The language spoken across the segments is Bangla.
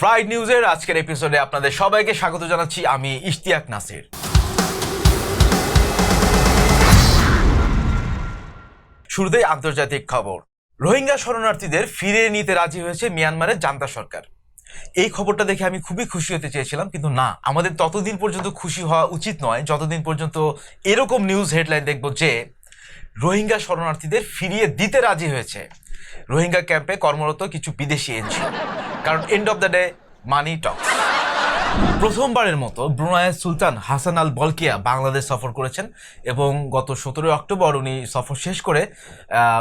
ফ্রাইড নিউজের আজকের এপিসোডে আপনাদের সবাইকে স্বাগত জানাচ্ছি আমি ইশতিয়াক নাসির। শুরুতেই আন্তর্জাতিক খবর। রোহিঙ্গা শরণার্থীদের ফিরিয়ে নিতে রাজি হয়েছে মিয়ানমারের জান্তা সরকার। এই খবরটা দেখে আমি খুবই খুশি হতে চেয়েছিলাম, কিন্তু না, আমাদের ততদিন পর্যন্ত খুশি হওয়া উচিত নয়, যতদিন পর্যন্ত এরকম নিউজ হেডলাইন দেখব যে রোহিঙ্গা শরণার্থীদের ফিরিয়ে দিতে রাজি হয়েছে। রোহিঙ্গা ক্যাম্পে কর্মরত কিছু বিদেশি এনজিও। কারণ end of the day money talks প্রথমবারের মতো ব্রুনাইয়ের সুলতান হাসান আল বলকিয়া বাংলাদেশ সফর করেছেন এবং গত সতেরোই অক্টোবর উনি সফর শেষ করে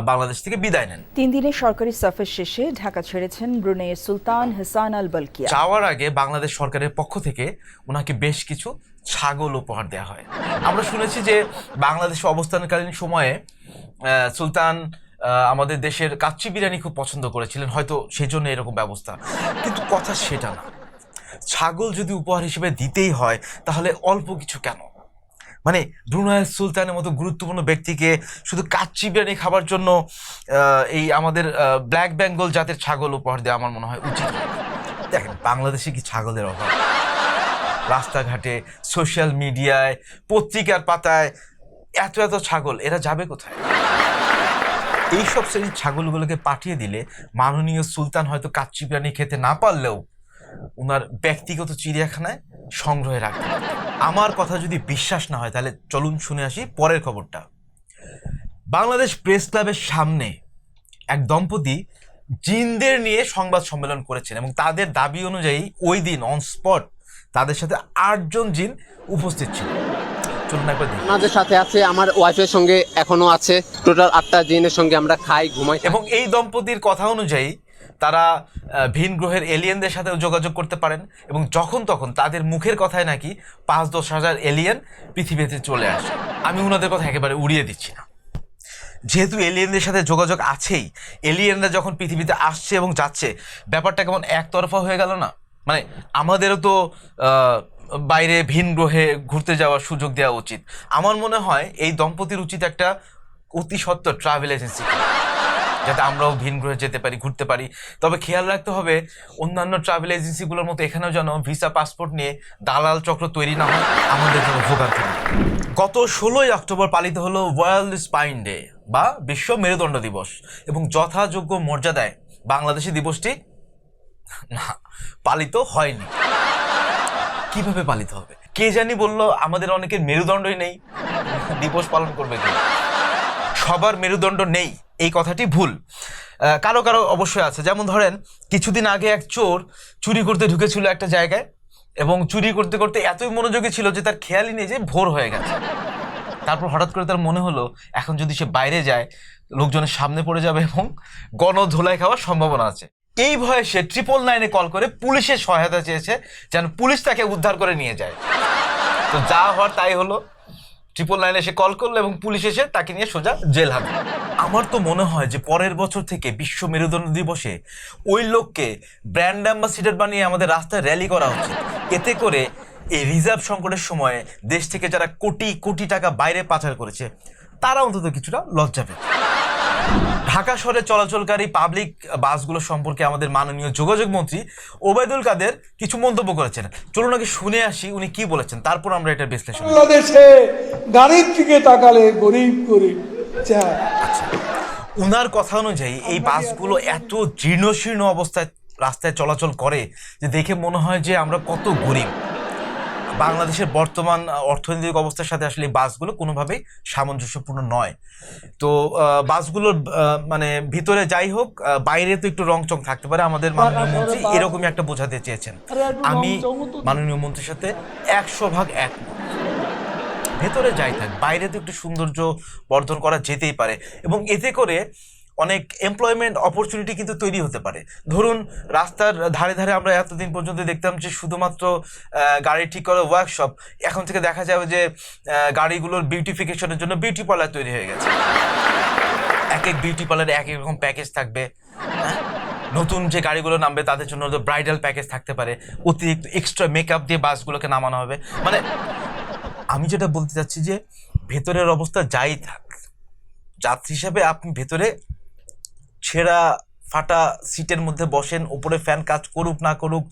বাংলাদেশ থেকে বিদায় নেন। তিন দিনের সরকারি সফর শেষে ঢাকা ছেড়েছেন ব্রুনেইয়ের সুলতান হাসান আল বলকিয়া। যাওয়ার আগে বাংলাদেশ সরকারের পক্ষ থেকে ওনাকে বেশ কিছু ছাগল উপহার দেওয়া হয়। আমরা শুনেছি যে বাংলাদেশে অবস্থানকালীন সময়ে সুলতান আমাদের দেশের কাচ্চি বিরিয়ানি খুব পছন্দ করেছিলেন, হয়তো সেই জন্য এরকম ব্যবস্থা। কিন্তু কথা সেটা না। ছাগল যদি উপহার হিসেবে দিতেই হয়, তাহলে অল্প কিছু কেন? মানে ব্রুনাইয়ের সুলতানের মতো গুরুত্বপূর্ণ ব্যক্তিকে শুধু কাচ্চি বিরিয়ানি খাবার জন্য এই আমাদের ব্ল্যাক বেঙ্গল জাতের ছাগল উপহার দেওয়া আমার মনে হয় উচিত দেখেন, বাংলাদেশে কি ছাগলের অভাব? রাস্তাঘাটে সোশ্যাল মিডিয়ায় পত্রিকার পাতায় এত এত ছাগল, এরা যাবে কোথায়? এইসব শ্রেণির ছাগলগুলোকে পাঠিয়ে দিলে মাননীয় সুলতান হয়তো কাচ্চি বিরিয়ানি খেতে না পারলেও ওনার ব্যক্তিগত চিড়িয়াখানায় সংগ্রহে রাখতে আমার কথা যদি বিশ্বাস না হয়, তাহলে চলুন শুনে আসি পরের খবরটা। বাংলাদেশ প্রেস ক্লাবের সামনে এক দম্পতি জিনদের নিয়ে সংবাদ সম্মেলন করেছেন এবং তাদের দাবি অনুযায়ী ওই দিন অন স্পট তাদের সাথে আটজন জিন উপস্থিত ছিল। চলুন একবার দেখি। আমাদের সাথে আছে আমার ওয়াইফের সঙ্গে এখনও আছে। টোটাল আটটা দিনের সঙ্গে আমরা খাই ঘুমাই। এবং এই দম্পতির কথা অনুযায়ী তারা ভিন গ্রহের এলিয়েনদের সাথে যোগাযোগ করতে পারেন এবং যখন তখন তাদের মুখের কথায় নাকি পাঁচ দশ হাজার এলিয়েন পৃথিবীতে চলে আসে। আমি ওনাদের কথা একেবারে উড়িয়ে দিচ্ছি না। যেহেতু এলিয়েনদের সাথে যোগাযোগ আছেই এলিয়েনরা যখন পৃথিবীতে আসছে এবং যাচ্ছে ব্যাপারটা কেমন একতরফা হয়ে গেল না? মানে আমাদেরও তো বাইরে ভিন গ্রহে ঘুরতে যাওয়ার সুযোগ দেওয়া উচিত। আমার মনে হয় এই দম্পতির উচিত একটা অতি সত্ত্বর ট্রাভেল এজেন্সি যাতে আমরাও ভিন গ্রহে যেতে পারি, ঘুরতে পারি। তবে খেয়াল রাখতে হবে, অন্যান্য ট্রাভেল এজেন্সিগুলোর মতো এখানেও যেন ভিসা পাসপোর্ট নিয়ে দালাল চক্র তৈরি না হয়, আমাদের জন্য ভোগান্তি। গত ষোলোই অক্টোবর পালিত হলো ওয়ার্ল্ড স্পাইন ডে বা বিশ্ব মেরুদণ্ড দিবস, এবং যথাযোগ্য মর্যাদায় বাংলাদেশি দিবসটি না, পালিত হয়নি। কীভাবে পালিত হবে? কে জানি বলল, আমাদের অনেকের মেরুদণ্ডই নেই। দিবস পালন করবে কি? সবার মেরুদণ্ড নেই। এই কথাটি ভুল। কারও কারও অবশ্যই আছে। যেমন ধরেন, কিছুদিন আগে এক চোর চুরি করতে ঢুকেছিল একটা জায়গায় এবং চুরি করতে করতে এতই মনোযোগী ছিল যে তার খেয়ালই নেই যে ভোর হয়ে গেছে। তারপর হঠাৎ করে তার মনে হলো, এখন যদি সে বাইরে যায়, লোকজনের সামনে পড়ে যাবে এবং গণ ধোলাই খাওয়ার সম্ভাবনা আছে। এই ভয়ে সে ট্রিপল নাইনে কল করে পুলিশের সহায়তা চেয়েছে যেন পুলিশ তাকে উদ্ধার করে নিয়ে যায়। তো যা হওয়ার তাই হলো। ট্রিপল নাইনে এসে কল করল এবং পুলিশ এসে তাকে নিয়ে সোজা জেল হাতে আমার তো মনে হয় যে পরের বছর থেকে বিশ্ব মেরুদণ্ড দিবসে ওই লোককে ব্র্যান্ড অ্যাম্বাসিডার বানিয়ে আমাদের রাস্তায় র্যালি করা উচিত এতে করে এই রিজার্ভ সংকটের সময়ে দেশ থেকে যারা কোটি কোটি টাকা বাইরে পাচার করেছে, তারা অন্তত কিছুটা লজ্জা পেত ঢাকা শহরে চলাচলকারী পাবলিক বাসগুলো সম্পর্কে আমাদের মাননীয় যোগাযোগ মন্ত্রী ওবায়দুল কাদের কিছু মন্তব্য করেছেন। চলুন আগে শুনে আসি উনি কি বলেছেন তারপর আমরা এটা বিশ্লেষণ বাংলাদেশে গাড়ির দিকে তাকালে গরিব গরিব উনার কথা অনুযায়ী এই বাসগুলো এত জীর্ণশীর্ণ অবস্থায় রাস্তায় চলাচল করে যে দেখে মনে হয় যে আমরা কত গরিব। বাংলাদেশের বর্তমান অর্থনৈতিক অবস্থার সাথে আসলে বাসগুলো কোনোভাবেই সামঞ্জস্যপূর্ণ নয়। তো বাসগুলোর মানে ভিতরে যাই হোক বাইরে তো একটু রং চং থাকতে পারে। আমাদের মাননীয় মন্ত্রী এরকমই একটা বোঝাতে চেয়েছেন। আমি মাননীয় মন্ত্রীর সাথে একশো ভাগ এক ভেতরে যাই থাক বাইরে তো একটু সৌন্দর্য বর্ধন করা যেতেই পারে। এবং এতে করে অনেক এমপ্লয়মেন্ট অপরচুনিটি কিন্তু তৈরি হতে পারে। ধরুন, রাস্তার ধারে ধারে আমরা এতদিন পর্যন্ত দেখতাম যে শুধুমাত্র গাড়ি ঠিক করার ওয়ার্কশপ এখন থেকে দেখা যাবে যে গাড়িগুলোর বিউটিফিকেশনের জন্য বিউটি পার্লার তৈরি হয়ে গেছে। এক এক বিউটি পার্লারে এক এক রকম প্যাকেজ থাকবে হ্যাঁ? নতুন যে গাড়িগুলো নামবে, তাদের জন্য ব্রাইডাল প্যাকেজ থাকতে পারে। অতিরিক্ত এক্সট্রা মেকআপ দিয়ে বাসগুলোকে নামানো হবে। মানে আমি যেটা বলতে চাচ্ছি যে, ভেতরের অবস্থা যাই থাক, যাত্রী হিসাবে আপনি ভেতরে ছেঁড়া ফাটা সিটের মধ্যে বসেন উপরে ফ্যান কাজ করুক, না করুক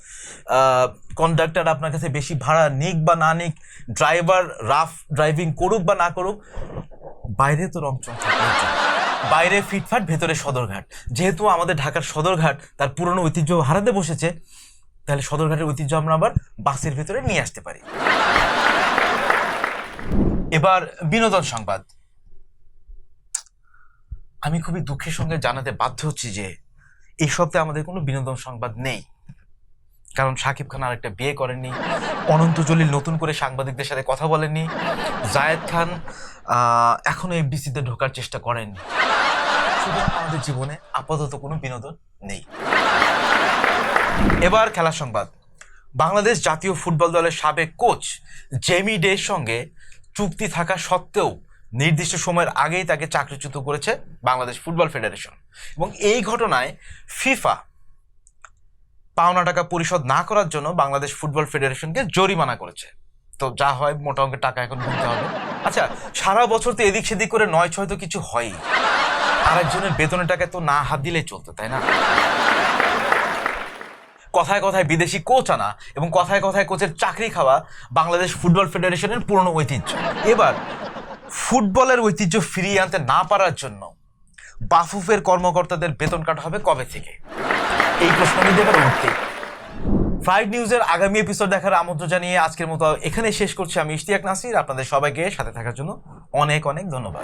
কন্ডাক্টর আপনার কাছে বেশি ভাড়া নিক বা না নিক ড্রাইভার রাফ ড্রাইভিং করুক বা না করুক, বাইরে তো রং। বাইরে ফিটফাট, ভেতরে সদরঘাট। যেহেতু আমাদের ঢাকার সদরঘাট তার পুরনো ঐতিহ্য হারাতে বসেছে, তাহলে সদরঘাটের ঐতিহ্য আমরা আবার বাসের ভেতরে নিয়ে আসতে পারি। এবার বিনোদন সংবাদ। আমি খুবই দুঃখের সঙ্গে জানাতে বাধ্য হচ্ছি যে এই সপ্তাহে আমাদের কোনো বিনোদন সংবাদ নেই। কারণ সাকিব খান আরেকটা বিয়ে করেননি অনন্ত জলিল নতুন করে সাংবাদিকদের সাথে কথা বলেননি জায়েদ খান আহ, এখনও এফডিসিতে ঢোকার চেষ্টা করেননি। আমাদের জীবনে আপাতত কোনো বিনোদন নেই। এবার খেলার সংবাদ। বাংলাদেশ জাতীয় ফুটবল দলের সাবেক কোচ জেমি ডের সঙ্গে চুক্তি থাকা সত্ত্বেও নির্দিষ্ট সময়ের আগেই তাকে চাকরিচ্যুত করেছে বাংলাদেশ ফুটবল ফেডারেশন। এবং এই ঘটনায় ফিফা পাওনা টাকা পরিশোধ না করার জন্য বাংলাদেশ ফুটবল ফেডারেশনকে জরিমানা করেছে। তো যা হয়, মোটা অঙ্কের টাকা এখন গুনতে হবে। আচ্ছা সারা বছর তো এদিক সেদিক করে নয় ছয় তো কিছু হয়ই। আরেকজনের বেতনের টাকা তো না হাত দিলেই চলতো, তাই না? কথায় কথায় বিদেশি কোচ আনা এবং কথায় কথায় কোচের চাকরি খাওয়া বাংলাদেশ ফুটবল ফেডারেশনের পুরনো ঐতিহ্য। এবার ফুটবলের ঐতিহ্য ফিরিয়ে আনতে না পারার জন্য বাফুফের কর্মকর্তাদের বেতন কাটা হবে কবে থেকে? এই প্রশ্ন উঠতে ফ্রাইড নিউজের আগামী এপিসোড দেখার আমন্ত্রণ জানিয়ে আজকের মতো এখানে শেষ করছি। আমি ইশতিয়াক নাসির, আপনাদের সবাইকে সাথে থাকার জন্য অনেক অনেক ধন্যবাদ।